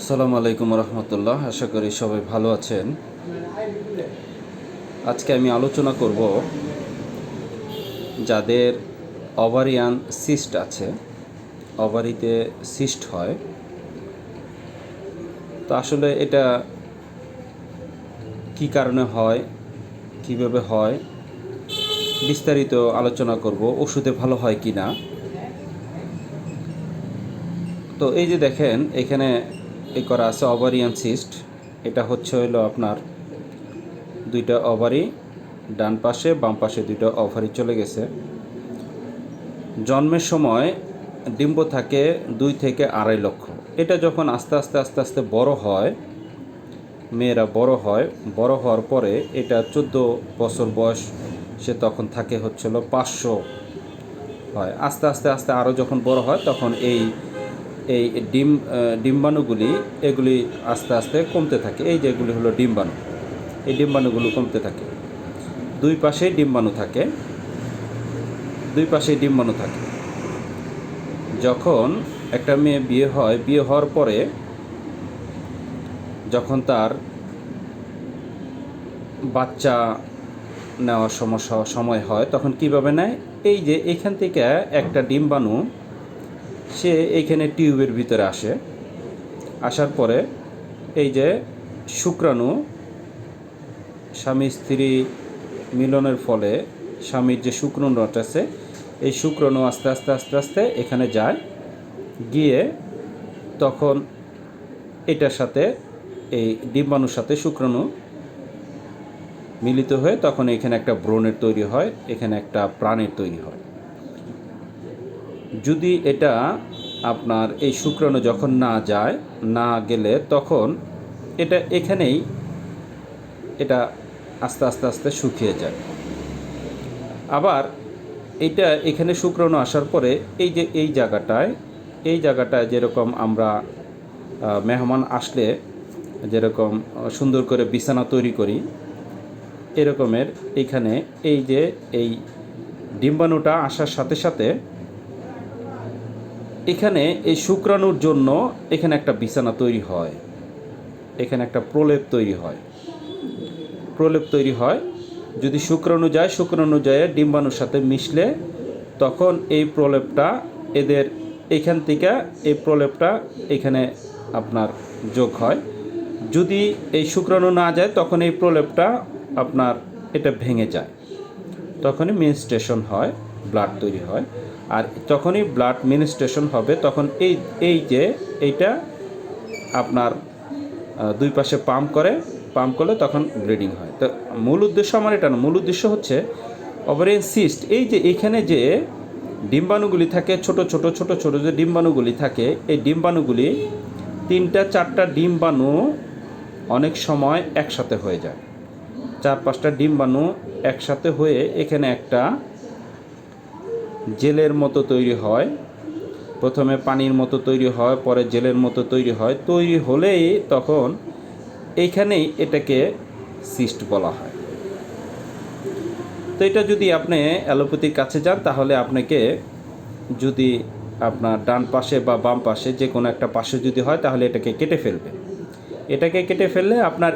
আসসালামু আলাইকুম রহমতুল্লাহ, আশা করি সবাই ভালো আছেন। আজকে আমি আলোচনা করব যাদের ওভারিয়ান সিস্ট আছে, ওভারিতে সিস্ট হয়। তো আসলে এটা কি কারণে হয়, কীভাবে হয়, বিস্তারিত আলোচনা করব, ওষুধে ভালো হয় কি না তো এই যে দেখেন, এখানে এই করা আছে ওভারিয়ান সিস্ট এটা হচ্ছে হলো আপনার দুইটা ওভারি ডান পাশে, বাম পাশে দুইটা ওভারি চলে গেছে। জন্মের সময় ডিম্ব থাকে দুই থেকে আড়াই লক্ষ। এটা যখন আস্তে আস্তে আস্তে আস্তে বড় হয়, মেয়েরা বড় হয়, বড় হওয়ার পরে এটা চোদ্দ বছর বয়স, সে তখন থাকে হচ্ছিল পাঁচশো। হয়, আস্তে আস্তে আস্তে আরও যখন বড় হয়, তখন এই এই ডিম ডিম্বাণুগুলি এগুলি আস্তে আস্তে কমতে থাকে। এই যেগুলি হলো ডিম্বাণু। এই ডিম্বাণুগুলো কমতে থাকে। দুই পাশেই ডিম্বাণু থাকে। দুই পাশেই ডিম্বাণু থাকে। যখন একটা মেয়ে বিয়ে হয়, বিয়ে হওয়ার পরে যখন তার বাচ্চা নেওয়ার সমস্যা, সময় হয়, তখন কীভাবে নেয়? এই যে এখান থেকে একটা ডিম্বাণু সে এইখানে টিউবের ভিতরে আসে। আসার পরে এই যে শুক্রাণু স্বামী স্ত্রী মিলনের ফলে স্বামীর যে শুক্রাণু আছে, এই শুক্রাণু আস্তে আস্তে আস্তে আস্তে এখানে যায়। গিয়ে তখন এটার সাথে, এই ডিম্বাণুর সাথে শুক্রাণু মিলিত হয়ে তখন এখানে একটা ব্রণের তৈরি হয়, এখানে একটা প্রাণের তৈরি হয়। যদি এটা আপনার এই শুক্রাণু যখন না যায়, না গেলে তখন এটা এখানেই এটা আস্তে আস্তে আস্তে শুকিয়ে যায়। আবার এটা এখানে শুক্রাণু আসার পরে এই যে এই জায়গাটায় এই জায়গাটায় যেরকম আমরা মেহমান আসলে যেরকম সুন্দর করে বিছানা তৈরি করি, এরকমের এইখানে এই যে এই ডিম্বাণুটা আসার সাথে সাথে এখানে এই শুক্রাণুর জন্য এখানে একটা বিছানা তৈরি হয়। এখানে একটা প্রলেপ তৈরি হয়। প্রলেপ তৈরি হয়। যদি শুক্রাণু যায় শুক্রাণু যায়, ডিম্বাণুর সাথে মিশলে তখন এই প্রলেপটা এদের এখান থেকে এই প্রলেপটা এখানে আপনার যোগ হয়। যদি এই শুক্রাণু না যায়, তখন এই প্রলেপটা আপনার এটা ভেঙে যায়। তখনই মিনস্ট্রেশন হয়। ব্লাড তৈরি হয়। আর যখনই ব্লাড মিনস্ট্রেশন হবে, তখন এই এই যে এইটা আপনার দুই পাশে পাম্প করে পাম্প করলে তখন ব্লিডিং হয়। তো মূল উদ্দেশ্য আমার এটা না, মূল উদ্দেশ্য হচ্ছে ওভারিয়ান সিস্ট এই যে এখানে যে ডিম্বাণুগুলি থাকে, ছোট ছোট ছোট ছোট যে ডিম্বাণুগুলি থাকে, এই ডিম্বাণুগুলি তিনটা, চারটা ডিম্বাণু অনেক সময় একসাথে হয়ে যায়। চার, পাঁচটা ডিম্বাণু একসাথে হয়ে এখানে একটা জেলের মতো তৈরি হয়। প্রথমে পানির মতো তৈরি হয়, পরে জেলের মতো তৈরি হয়। তৈরি হলেই তখন এইখানেই এটাকে সিস্ট বলা হয়। তো এটা যদি আপনি অ্যালোপ্যাথির কাছে যান, তাহলে আপনাকে যদি আপনার ডান পাশে বা বাম পাশে যে কোনো একটা পাশে যদি হয়, তাহলে এটাকে কেটে ফেলবে এটাকে কেটে ফেললে আপনার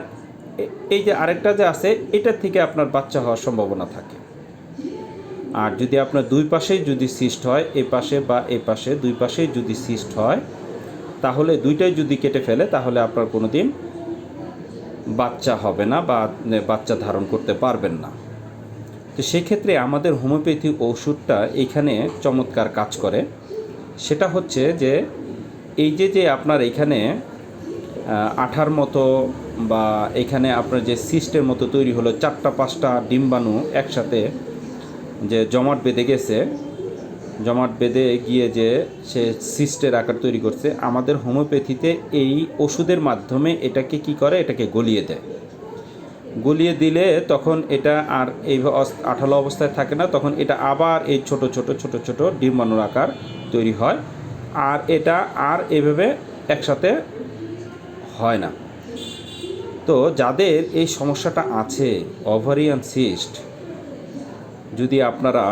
এই যে আরেকটা যে আছে, এটার থেকে আপনার বাচ্চা হওয়ার সম্ভাবনা থাকে। আর যদি আপনার দুই পাশেই যদি সিস্ট হয়, এ পাশে বা এ পাশে দুই পাশেই যদি সিস্ট হয়, তাহলে দুইটাই যদি কেটে ফেলে, তাহলে আপনার কোনো দিন বাচ্চা হবে না বা বাচ্চা ধারণ করতে পারবেন না। তো সেক্ষেত্রে আমাদের হোমিওপ্যাথি ওষুধটা এইখানে চমৎকার কাজ করে। সেটা হচ্ছে যে, এই যে যে আপনার এখানে আঠার মতো বা এখানে আপনার যে সিস্টের মতো তৈরি হলো, চারটা পাঁচটা ডিম্বাণু একসাথে যে জমাট বেঁধে গেছে, জমাট বেঁধে গিয়ে যে সে সিস্টের আকার তৈরি করছে, আমাদের হোমিওপ্যাথিতে এই ওষুধের মাধ্যমে এটাকে কি করে? এটাকে গলিয়ে দেয়। গলিয়ে দিলে তখন এটা আর এই আঠালো অবস্থায় থাকে না, তখন এটা আবার এই ছোট ছোট ছোট ছোট ডিম্বাণুর আকার তৈরি হয়। আর এটা আর এভাবে একসাথে হয় না। তো যাদের এই সমস্যাটা আছে, ওভারিয়ান সিস্ট যদি আপনারা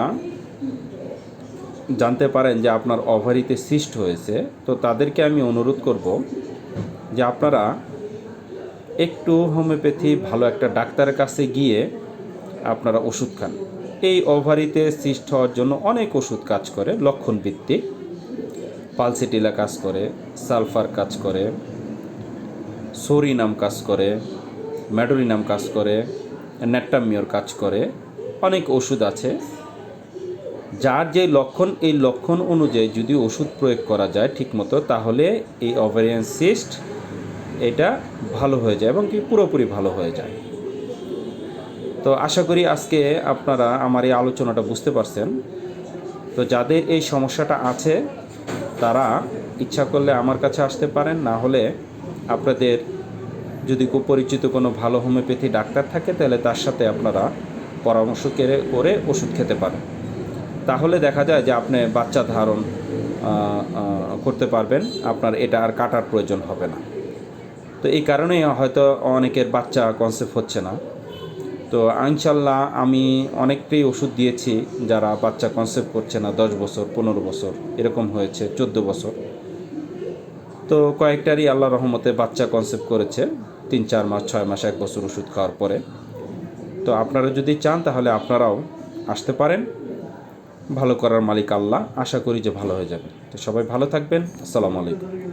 জানতে পারেন যে আপনার ওভারিতে সিস্ট হয়েছে, তো তাদেরকে আমি অনুরোধ করব যে আপনারা একটু হোমিওপ্যাথি, ভালো একটা ডাক্তারের কাছে গিয়ে আপনারা ওষুধ খান। এই ওভারিতে সিস্ট হওয়ার জন্য অনেক ওষুধ কাজ করে লক্ষণ ভিত্তিক পালসিটিলা কাজ করে, সালফার কাজ করে, সোরিনাম কাজ করে ম্যাডোরিনাম কাজ করে ন্যাট্টামিওর কাজ করে অনেক ওষুধ আছে। যার যে লক্ষণ, এই লক্ষণ অনুযায়ী যদি ওষুধ প্রয়োগ করা যায় ঠিকমতো, তাহলে এই ওভারিয়ান সিস্ট এটা ভালো হয়ে যায় এবং কি পুরোপুরি ভালো হয়ে যায়। তো আশা করি আজকে আপনারা আমার এই আলোচনাটা বুঝতে পারছেন। তো যাদের এই সমস্যাটা আছে, তারা ইচ্ছা করলে আমার কাছে আসতে পারেন, না হলে আপনাদের যদি পরিচিত কোনো ভালো হোমিওপ্যাথি ডাক্তার থাকে, তাহলে তার সাথে আপনারা পরামর্শ করে করে ওষুধ খেতে পারেন। তাহলে দেখা যায় যে আপনি বাচ্চা ধারণ করতে পারবেন, আপনার এটা আর কাটার প্রয়োজন হবে না। তো এই কারণেই হয়তো অনেকের বাচ্চা কনসেপ্ট হচ্ছে না। তো ইনশাল্লাহ আমি অনেকটাই ওষুধ দিয়েছি যারা বাচ্চা কনসেপ্ট করছে না, দশ বছর, পনেরো বছর, এরকম হয়েছে, চোদ্দ বছর। তো কয়েকটারই আল্লাহ রহমতে বাচ্চা কনসেপ্ট করেছে, তিন, চার মাস, ছয় মাস, এক বছর ওষুধ খাওয়ার পরে। তো আপনারা যদি চান, তাহলে আপনারাও আসতে পারেন। ভালো করার মালিক আল্লাহ। আশা করি যে ভালো হয়ে যাবে। তো সবাই ভালো থাকবেন। আসসালামু আলাইকুম।